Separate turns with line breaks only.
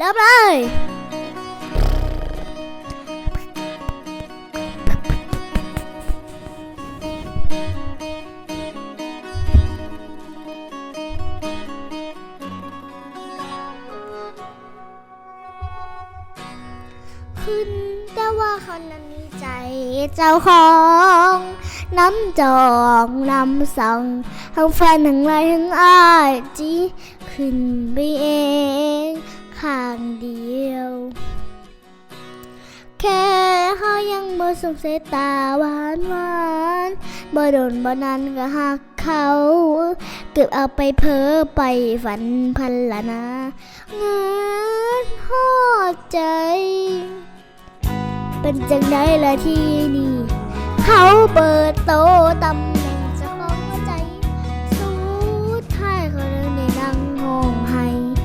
เริ่มเลยขึ้นแต่ว่าเขานั้นมีใจเจ้าของ น้ำจองน้ำส่องทั้งแฟนทั้งไรทั้งอายจีขึ้นไปเอง ข้างเดียว แค่เขายังบ่สมเสายตาหวานหวานบ่โดนบ่นั้นก็หักเขา เกือบเอาไปเพ้อไปฝันพันละนะเงินหอดใจ เป็นจังไดล่ะที่นี่ เขาเปิดโตตำ